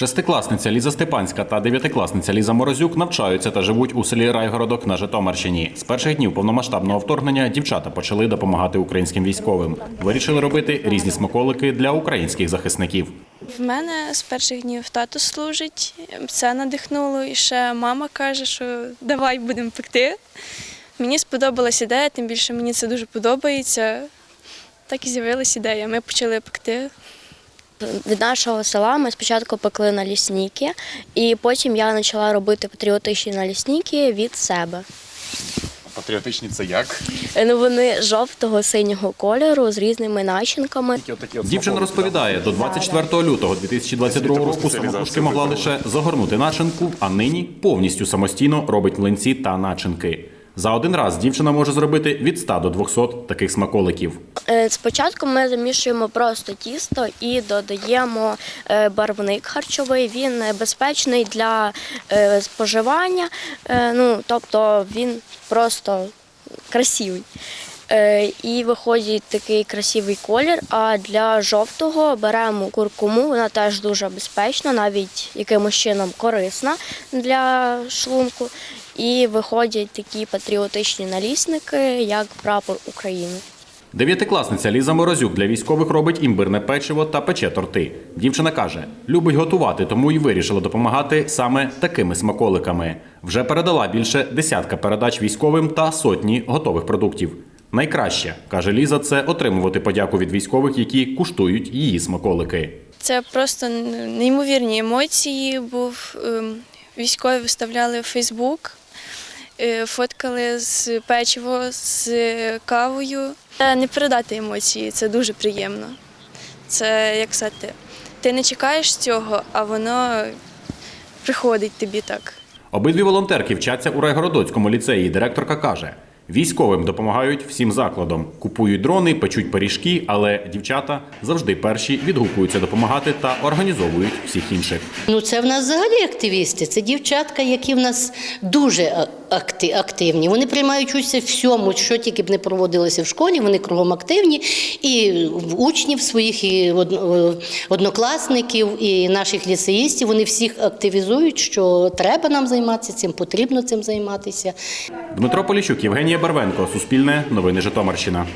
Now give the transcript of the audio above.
Шестикласниця Ліза Степанська та дев'ятикласниця Ліза Морозюк навчаються та живуть у селі Райгородок на Житомирщині. З перших днів повномасштабного вторгнення дівчата почали допомагати українським військовим. Вирішили робити різні смаколики для українських захисників. В мене з перших днів тато служить, це надихнуло. І ще мама каже, що давай будемо пекти. Мені сподобалась ідея, тим більше мені це дуже подобається. Так і з'явилась ідея. Ми почали пекти. Від нашого села ми спочатку пекли налісники, і потім я почала робити патріотичні налісники від себе. Патріотичні це як? Е, Ну вони жовтого синього кольору з різними начинками. Дівчина розповідає, до 24 лютого 2022 року самотужки могла лише загорнути начинку, а нині повністю самостійно робить млинці та начинки. За один раз дівчина може зробити від 100 до 200 таких смаколиків. Е, Спочатку ми замішуємо просто тісто і додаємо е, барвник харчовий. Він безпечний для е, споживання, ну тобто він просто красивий. Е, І виходить такий красивий колір. А для жовтого беремо куркуму, вона теж дуже безпечна, навіть якимось чином корисна для шлунку. І виходять такі патріотичні налісники, як прапор України. Дев'ятикласниця Ліза Морозюк для військових робить імбирне печиво та пече торти. Дівчина каже, любить готувати, тому й вирішила допомагати саме такими смаколиками. Вже передала більше десятка передач військовим та сотні готових продуктів. Найкраще каже Ліза, це отримувати подяку від військових, які куштують її смаколики. Це просто неймовірні емоції. Був ем, військові виставляли в Фейсбук, е, фоткали з печиво з кавою. Не передати емоції, це дуже приємно. Це як сказати, ти не чекаєш цього, а воно приходить тобі так. Обидві волонтерки вчаться у Райгородоцькому ліцеї. Директорка каже: військовим допомагають всім закладам, купують дрони, печуть пиріжки, але дівчата завжди перші відгукуються допомагати та організовують всіх інших. Ну, це в нас взагалі активісти. Це дівчатка, які в нас дуже акти- активні. Вони приймають участь всьому, що тільки б не проводилося в школі. Вони кругом активні. І учнів своїх, і од- однокласників, і наших ліцеїстів. Вони всіх активізують, що треба нам займатися цим, потрібно цим займатися. Дмитро Поліщук, Євгенія Барвенко, Суспільне, Новини Житомирщина.